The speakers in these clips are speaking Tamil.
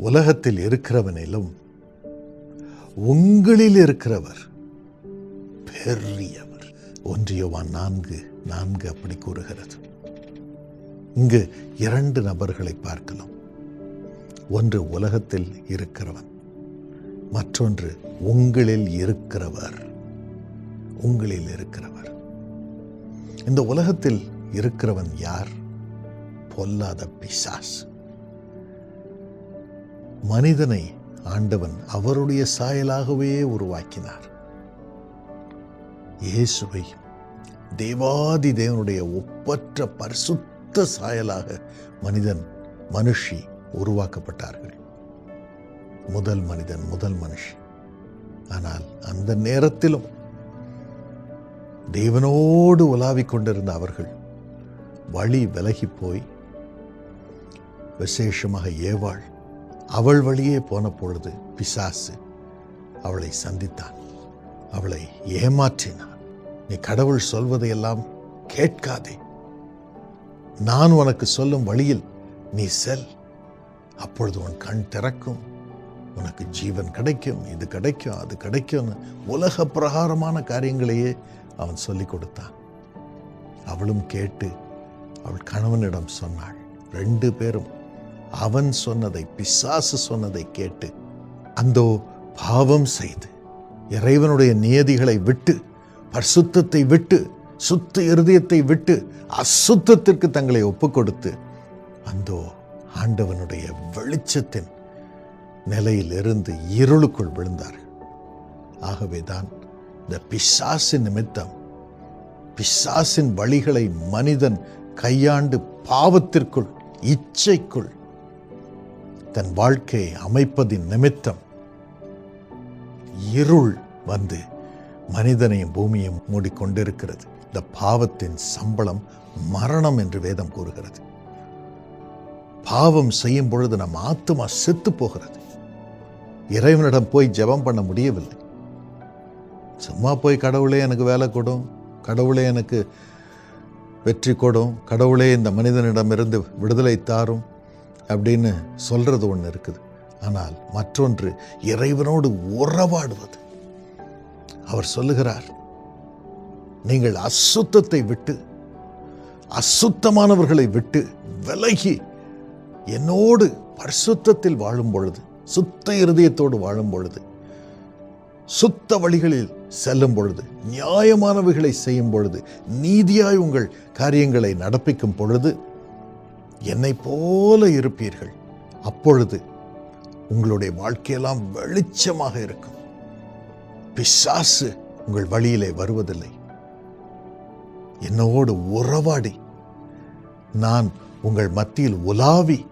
உலகத்தில் இருக்கிறவனிலும் உங்களில் இருக்கிறவர் பெரியவர். ஒன்றியவான் நான்கு நான்கு அப்படி கூறுகிறது. இங்கு இரண்டு நபர்களை பார்க்கலாம். ஒன்று உலகத்தில் இருக்கிறவன் மற்றொன்று உங்களில் இருக்கிறவர். உங்களில் இருக்கிறவர். இந்த உலகத்தில் இருக்கிறவன் யார்? பொல்லாத பிசாஸ் மனிதனை ஆண்டவன் அவருடைய சாயலாகவே உருவாக்கினார். இயேசுவை தேவாதி தேவனுடைய ஒப்பற்ற பரிசுத்த சாயலாக மனிதன் மனுஷி உருவாக்கப்பட்டார்கள். முதல் மனிதன் முதல் மனுஷி. ஆனால் அந்த நேரத்திலும் தேவனோடு உலாவிக் கொண்டிருந்த அவர்கள் வழி விலகி போய் விசேஷமாக ஏவாள் அவள் வழியே போன பொழுது பிசாசு அவளை சந்தித்தான். அவளை ஏமாற்றினான். நீ கடவுள் சொல்வதையெல்லாம் கேட்காதே. நான் உனக்கு சொல்லும் வழியில் நீ செல். அப்பொழுது உன் கண் திறக்கும். உனக்கு ஜீவன் கிடைக்கும் இது கிடைக்கும் அது கிடைக்கும்னு உலக பிரகாரமான காரியங்களையே அவன் சொல்லிக் கொடுத்தான். அவளும் கேட்டு அவள் கணவனிடம் சொன்னாள் ரெண்டு பேரும் அவன் சொன்னதை பிசாசு சொன்னதை கேட்டு அந்தோ பாவம் செய்து இறைவனுடைய நியதிகளை விட்டு பரிசுத்தத்தை விட்டு சுத்த இருதயத்தை விட்டு அசுத்தத்திற்கு தங்களை ஒப்பு கொடுத்து அந்தோ ஆண்டவனுடைய வெளிச்சத்தின் நிலையில் இருந்து இருளுக்குள் விழுந்தார்கள். ஆகவேதான் இந்த பிசாசின் நிமித்தம் பிசாசின் வழிகளை மனிதன் கையாண்டு பாவத்திற்குள் இச்சைக்குள் தன் வாழ்க்கையை அமைப்பதின் நிமித்தம் இருள் வந்து மனிதனையும் பூமியையும் மூடிக்கொண்டிருக்கிறது. இந்த பாவத்தின் சம்பளம் மரணம் என்று வேதம் கூறுகிறது. பாவம் செய்யும் பொழுது நம் ஆத்துமா செத்து போகிறது. இறைவனிடம் போய் ஜெபம் பண்ண முடியவில்லை. சும்மா போய் கடவுளே எனக்கு வேலை கொடும் கடவுளே எனக்கு வெற்றி கொடும் கடவுளே இந்த மனிதனிடமிருந்து விடுதலை தாரும் அப்படின்னு சொல்றது ஒன்று இருக்குது. ஆனால் மற்றொன்று இறைவனோடு உறவாடுவது. அவர் சொல்லுகிறார் நீங்கள் அசுத்தத்தை விட்டு அசுத்தமானவர்களை விட்டு விலகி என்னோடு பரிசுத்தத்தில் வாழும் பொழுது சுத்த இருதயத்தோடு வாழும் பொழுது சுத்த வழிகளில் செல்லும் பொழுது நியாயமானவைகளை செய்யும் பொழுது நீதியாய் உங்கள் காரியங்களை நடப்பிக்கும் பொழுது என்னை போல இருப்பீர்கள். அப்பொழுது உங்களுடைய வாழ்க்கையெல்லாம் வெளிச்சமாக இருக்கும். பிசாசு உங்கள் வழியிலே வருவதில்லை. என்னோடு உறவாடி நான் உங்கள் மத்தியில் உலாவி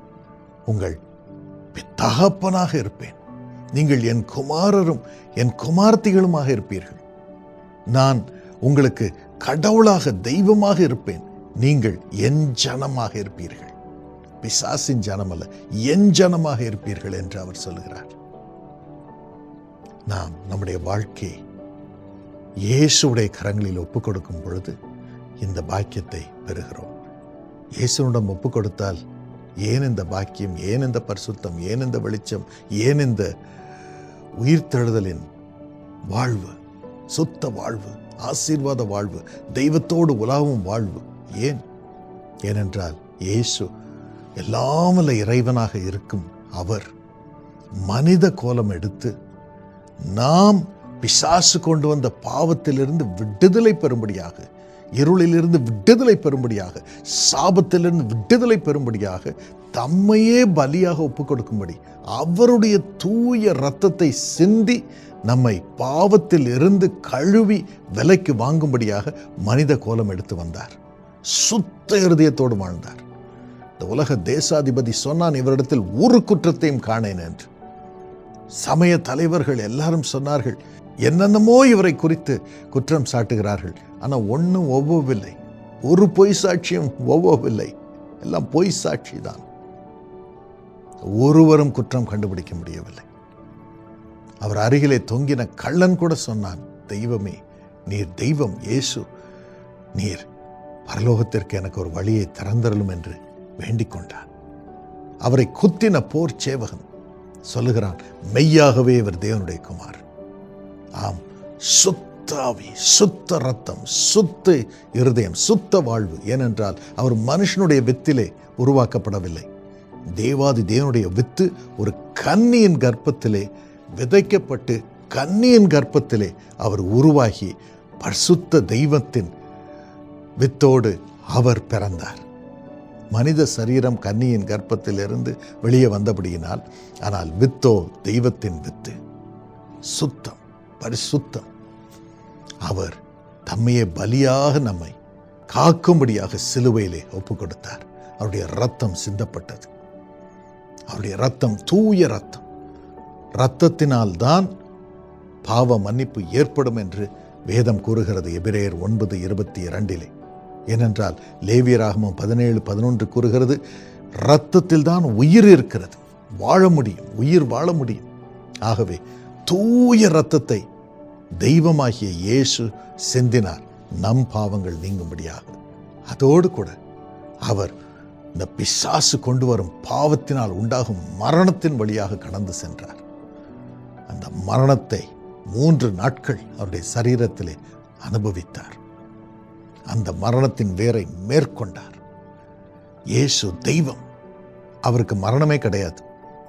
உங்கள் தகப்பனாக இருப்பேன். நீங்கள் என் குமாரரும் என் குமார்த்திகளுமாக இருப்பீர்கள். நான் உங்களுக்கு கடவுளாக தெய்வமாக இருப்பேன். நீங்கள் என் ஜனமாக இருப்பீர்கள். பிசாசின் ஜனம் அல்ல என் ஜனமாக இருப்பீர்கள் என்று அவர் சொல்லுகிறார். நாம் நம்முடைய வாழ்க்கையை இயேசுடைய கரங்களில் ஒப்புக் கொடுக்கும் பொழுது இந்த பாக்கியத்தை பெறுகிறோம். இயேசுவிடம் ஒப்புக் கொடுத்தால் ஏன் இந்த பாக்கியம் ஏன் இந்த பரிசுத்தம் ஏன் இந்த வெளிச்சம் ஏன் இந்த உயிர்த்தெழுதலின் வாழ்வு சுத்த வாழ்வு ஆசீர்வாத வாழ்வு தெய்வத்தோடு உலாவும் வாழ்வு ஏன்? ஏனென்றால் இயேசு எல்லாமல்ல இறைவனாக இருக்கும் அவர். மனித கோலம் எடுத்து நாம் பிசாசு கொண்டு வந்த பாவத்திலிருந்து விடுதலை பெறும்படியாக இருளிலிருந்து விடுதலை பெறும்படியாக சாபத்திலிருந்து விடுதலை பெறும்படியாக தம்மையே பலியாக ஒப்பு கொடுக்கும்படி அவருடைய தூய இரத்தத்தை சிந்தி நம்மை பாவத்தில் இருந்து கழுவி விலைக்கு வாங்கும்படியாக மனித கோலம் எடுத்து வந்தார். சுத்த இருதயத்தோடு வாழ்ந்தார். இந்த உலக தேசாதிபதி சொன்னான் இவரிடத்தில் ஒரு குற்றத்தையும் காணேன் என்று. சமய தலைவர்கள் எல்லாரும் சொன்னார்கள் என்னென்னமோ இவரை குறித்து குற்றம் சாட்டுகிறார்கள் ஆனால் ஒன்றும் ஒவ்வொவில்லை. ஒரு பொய் சாட்சியும் ஒவ்வொவில்லை. எல்லாம் பொய் சாட்சி தான் ஒருவரும் குற்றம் கண்டுபிடிக்க முடியவில்லை. அவர் அருகிலே தொங்கின கள்ளன் கூட சொன்னான் தெய்வமே நீர் தெய்வம் இயேசு நீர் பரலோகத்திற்கு எனக்கு ஒரு வழியை திறந்தரலும் என்று. வேண்டிக் கொண்டான். அவரை குத்தின போர் சேவகன் சொல்லுகிறான் மெய்யாகவே இவர் தேவனுடைய குமார். ஆம் சுத்தாவி சுத்த ரத்தம் சுத்த இருதயம் சுத்த வாழ்வு. ஏனென்றால் அவர் மனுஷனுடைய வித்திலே உருவாக்கப்படவில்லை. தேவாதி தேவனுடைய வித்து ஒரு கன்னியின் கர்ப்பத்திலே விதைக்கப்பட்டு கன்னியின் கர்ப்பத்திலே அவர் உருவாகி பரிசுத்த தெய்வத்தின் வித்தோடு அவர் பிறந்தார். மனித சரீரம் கன்னியின் கர்ப்பத்திலிருந்து வெளியே வந்தபடியினால் ஆனால் வித்தோ தெய்வத்தின் வித்து. சுத்தம் பரிசுத்தம். அவர் தம்மையே பலியாக நம்மை காக்கும்படியாக சிலுவையிலே ஒப்பு கொடுத்தார் அவருடைய ரத்தம் சிந்தப்பட்டது. அவருடைய ரத்தம் தூய ரத்தம் இரத்தத்தினால் தான் பாவ மன்னிப்பு ஏற்படும் என்று வேதம் கூறுகிறது. எபிரேயர் ஒன்பது இருபத்தி இரண்டிலே. ஏனென்றால் லேவியராகமும் பதினேழு பதினொன்று கூறுகிறது இரத்தத்தில் தான் உயிர் இருக்கிறது. வாழ முடியும் உயிர் வாழ முடியும். ஆகவே தூய இரத்தத்தை தெய்வமாகிய இயேசு சிந்தினார். நம் பாவங்கள் நீங்கும்படியாக. அதோடு கூட அவர் இந்த பிசாசு கொண்டு வரும் பாவத்தினால் உண்டாகும் மரணத்தின் வழியாக கடந்து சென்றார். அந்த மரணத்தை மூன்று நாட்கள் அவருடைய சரீரத்திலே அனுபவித்தார். அந்த மரணத்தின் வேரை மேற்கொண்டார். இயேசு தெய்வம். அவருக்கு மரணமே கிடையாது.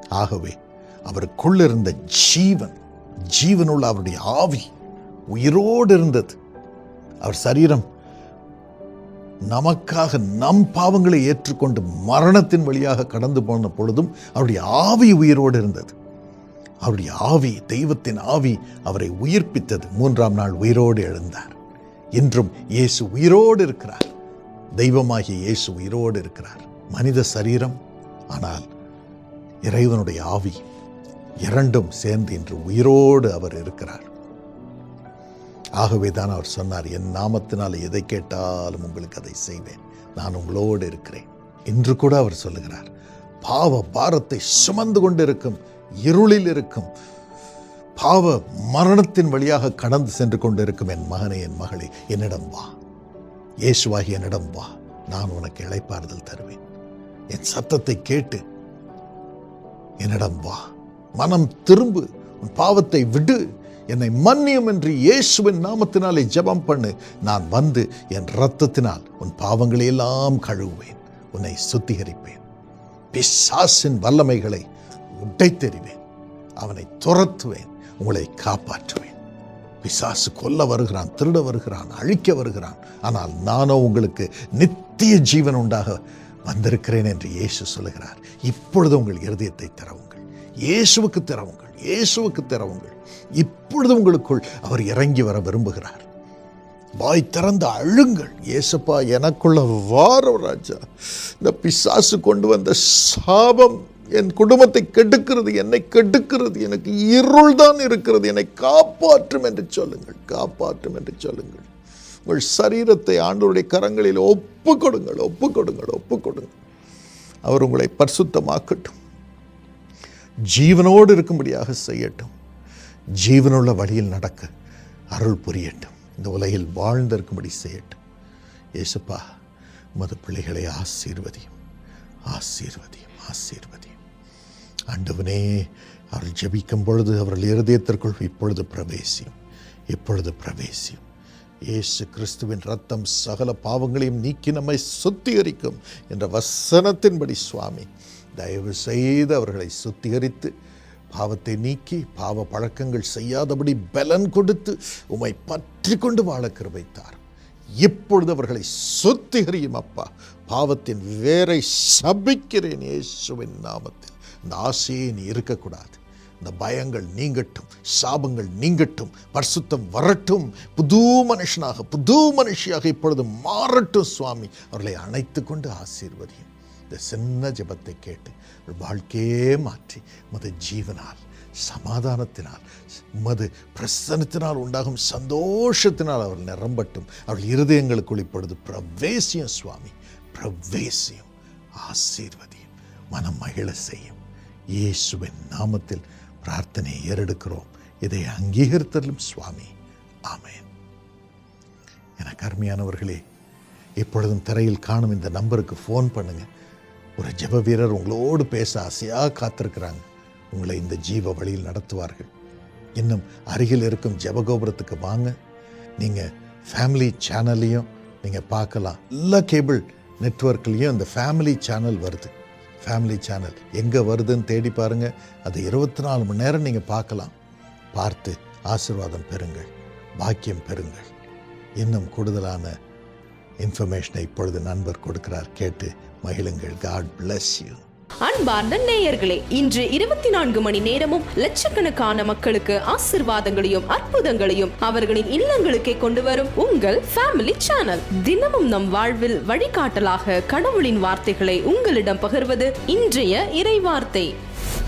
ஆகவே அவருக்குள்ள இருந்த ஜீவன் ஜீவனுள்ள அவருடைய ஆவி உயிரோடு இருந்தது அவர் சரீரம் நமக்காக நம் பாவங்களை ஏற்றுக்கொண்டு மரணத்தின் வழியாக கடந்து போன பொழுதும் அவருடைய ஆவி உயிரோடு இருந்தது அவருடைய ஆவி தெய்வத்தின் ஆவி அவரை உயிர்ப்பித்தது. மூன்றாம் நாள் உயிரோடு எழுந்தார். இன்றும் இயேசு உயிரோடு இருக்கிறார். தெய்வமாகிய இயேசு உயிரோடு இருக்கிறார். மனித சரீரம் ஆனால் இறைவனுடைய ஆவி இரண்டும் சேர்ந்து இன்று உயிரோடு அவர் இருக்கிறார். ஆகவே தான் அவர் சொன்னார் என் நாமத்தினால் எதை கேட்டாலும் உங்களுக்கு அதை செய்வேன். நான் உங்களோடு இருக்கிறேன். என்று கூட அவர் சொல்லுகிறார். பாவ பாரத்தை சுமந்து கொண்டிருக்கும் இருளில் இருக்கும் பாவ மரணத்தின் வழியாக கடந்து சென்று கொண்டிருக்கும் என் மகனே என் மகளே என்னிடம் வா. இயேசுவாகி என்னிடம் வா. நான் உனக்கு இழைப்பாறுதல் தருவேன். என் சத்தத்தை கேட்டு என்னிடம் வா. மனம் திரும்பு. உன் பாவத்தை விடு. என்னை மன்னியும் என்று இயேசுவின் நாமத்தினாலே ஜெபம் பண்ணு. நான் வந்து என் இரத்தத்தினால் உன் பாவங்களை எல்லாம் கழுவுவேன். உன்னை சுத்திகரிப்பேன். பிசாசின் வல்லமைகளை உடைத்தெறிவேன். அவனை துரத்துவேன். உங்களை காப்பாற்றுவேன். பிசாசு கொல்ல வருகிறான் திருட வருகிறான் அழிக்க வருகிறான். ஆனால் நானோ உங்களுக்கு நித்திய ஜீவன் உண்டாக வந்திருக்கிறேன் என்று இயேசு சொல்லுகிறார். இப்பொழுது உங்கள் இருதயத்தை திறவுங்கள். இயேசுவுக்கு திறவுங்கள் இயேசுவுக்கு திறவுங்கள். இப்பொழுது உங்களுக்குள் அவர் இறங்கி வர விரும்புகிறார். வாய் திறந்து அழுங்கள். இயேசுப்பா எனக்குள்ள வாரம் ராஜா. இந்த பிசாசு கொண்டு வந்த சாபம் என் குடும்பத்தை கெடுக்கிறது என்னை கெடுக்கிறது எனக்கு இருள் தான் இருக்கிறது என்னை காப்பாற்றும் என்று சொல்லுங்கள் காப்பாற்றும் என்று சொல்லுங்கள். உங்கள் சரீரத்தை ஆண்டோருடைய கரங்களில் ஒப்பு கொடுங்கள் ஒப்பு கொடுங்கள் ஒப்பு கொடுங்கள். அவர் உங்களை பரிசுத்தமாக்கட்டும். ஜீவனோடு இருக்கும்படியாக செய்யட்டும். ஜீவனுள்ள வழியில் நடக்க அருள் புரியட்டும். இந்த உலகில் வாழ்ந்திருக்கும்படி செய்யட்டும். ஏசப்பா மது பிள்ளைகளை ஆசீர்வதியும் ஆசீர்வதியும் ஆசீர்வதியும். ஆண்டவனே அவர் ஜபிக்கும் பொழுது அவர்கள் இருதயத்திற்குள் இப்பொழுது பிரவேசியும். இப்பொழுது பிரவேசியும். இயேசு கிறிஸ்துவின் ரத்தம் சகல பாவங்களையும் நீக்கி நம்மை சுத்திகரிக்கும் என்ற வசனத்தின்படி சுவாமி தயவு செய்து அவர்களை சுத்திகரித்து பாவத்தை நீக்கி பாவ பழக்கங்கள் செய்யாதபடி பலன் கொடுத்து உம்மை பற்றி கொண்டு வாழ கிருபைத்தார். இப்பொழுது அவர்களை சுத்திகரியும் அப்பா. பாவத்தின் வேரை சபிக்கிறேன் இயேசுவின் நாமத்தில். இந்த ஆசையே நீ இருக்கக்கூடாது. இந்த பயங்கள் நீங்கட்டும் சாபங்கள் நீங்கட்டும் பரிசுத்தம் வரட்டும். புது மனுஷனாக புது மனுஷியாக இப்பொழுது மாறட்டும் சுவாமி. அவர்களை அணைத்து கொண்டு ஆசீர்வதியும். இந்த சின்ன ஜெபத்தை கேட்டு வாழ்க்கையே மாற்றி மது ஜீவனால் சமாதானத்தினால் மது பிரசனத்தினால் உண்டாகும் சந்தோஷத்தினால் அவர் நிரம்பட்டும். அவர்கள் இருதயங்களுக்குள் இப்பொழுது பிரவேசியம் சுவாமி. பிரவேசியம் ஆசீர்வதியும் மனம் மகிழ செய்யும். இயேசுவின் நாமத்தில் பிரார்த்தனையை ஏறெடுக்கிறோம். இதை அங்கீகரித்தலும் சுவாமி. ஆமேன். எனக்கு அருமையானவர்களே இப்பொழுதும் திரையில் காணும் இந்த நம்பருக்கு ஃபோன் பண்ணுங்க. ஒரு ஜெப வீரர் உங்களோடு பேச ஆசையாக காத்திருக்கிறாங்க. உங்களை இந்த ஜீவ வழியில் நடத்துவார்கள். இன்னும் அருகில் இருக்கும் ஜபகோபுரத்துக்கு வாங்க. நீங்கள் ஃபேமிலி சேனல்லையும் நீங்கள் பார்க்கலாம். எல்லா கேபிள் நெட்வொர்க்லேயும் இந்த ஃபேமிலி சேனல் வருது. ஃபேமிலி சேனல் எங்கே வருதுன்னு தேடி பாருங்கள் அது இருபத்தி நாலு மணி நேரம் நீங்கள் பார்க்கலாம். பார்த்து ஆசீர்வாதம் பெறுங்கள். பாக்கியம் பெறுங்கள். இன்னும் கூடுதலான இன்ஃபர்மேஷனை இப்பொழுது நண்பர் கொடுக்கிறார். கேட்டு மகிழுங்கள். காட் பிளஸ் யூ அன்பார்ந்த நேயர்களே இன்று இருபத்தி நான்கு மணி நேரமும் லட்சக்கணக்கான மக்களுக்கு ஆசிர்வாதங்களையும் அற்புதங்களையும் அவர்களின் இல்லங்களுக்கே கொண்டு வரும் உங்கள் ஃபேமிலி சேனல் தினமும் நம் வாழ்வில் வழிகாட்டலாக கடவுளின் வார்த்தைகளை உங்களிடம் பகிர்வது இன்றைய இறைவார்த்தை.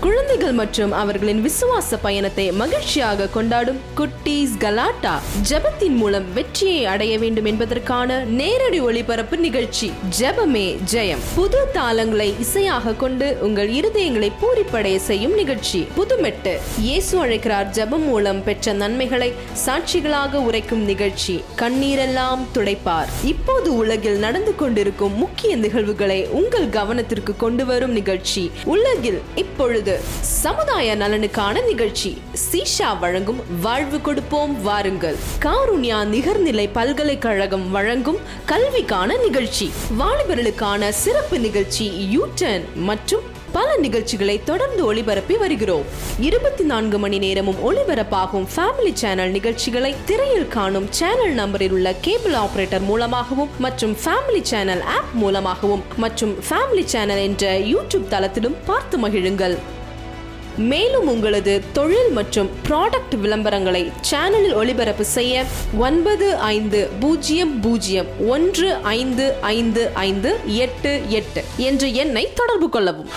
குழந்தைகள் மற்றும் அவர்களின் விசுவாச பயணத்தை மகிழ்ச்சியாக கொண்டாடும் குட்டீஸ் கலாட்டா ஜெபத்தின் மூலம் வெற்றியை அடைய வேண்டும் என்பதற்கான நேரடி ஒளிபரப்பு நிகழ்ச்சி ஜெபமே ஜெயம். புது தாளங்களை இசையாக கொண்டு உங்கள் இருதயங்களை பூரிப்படைய செய்யும் நிகழ்ச்சி புதுமெட்டு. இயேசு அழைக்கிறார் ஜெபம் மூலம் பெற்ற நன்மைகளை சாட்சிகளாக உரைக்கும் நிகழ்ச்சி கண்ணீரெல்லாம் துடைப்பார். இப்போது உலகில் நடந்து கொண்டிருக்கும் முக்கிய நிகழ்வுகளை உங்கள் கவனத்திற்கு கொண்டு வரும் நிகழ்ச்சி உலகில் இப்பொழுது சமுதாய நலனுக்கான நிகழ்ச்சி. சீஷா வழங்கும் வாழ்வு கொடுப்போம் வாருங்கள். காருண்யா நிகர்நிலை பல்கலைக்கழகம் வழங்கும் கல்விக்கான நிகழ்ச்சி. வாலிபர்களுக்கான சிறப்பு நிகழ்ச்சி யூட்டன் மற்றும் பல நிகழ்ச்சிகளை தொடர்ந்து ஒளிபரப்பி வருகிறோம். இருபத்தி நான்கு மணி நேரமும் ஒளிபரப்பாகும் ஃபேமிலி சேனல் நிகழ்ச்சிகளை திரையில் காணும் சேனல் நம்பரில் உள்ள கேபிள் ஆபரேட்டர் மூலமாகவும் மற்றும் ஃபேமிலி சேனல் ஆப் மூலமாகவும் மற்றும் ஃபேமிலி சேனல் என்ற யூடியூப் தளத்திலும் பார்த்து மகிழுங்கள். மேலும் உங்களது தொழில் மற்றும் ப்ராடக்ட் விளம்பரங்களை சேனலில் ஒளிபரப்பு செய்ய ஒன்பது ஐந்து பூஜ்ஜியம் பூஜ்ஜியம் ஒன்று ஐந்து ஐந்து ஐந்து எட்டு எட்டு என்ற எண்ணை தொடர்பு கொள்ளவும்.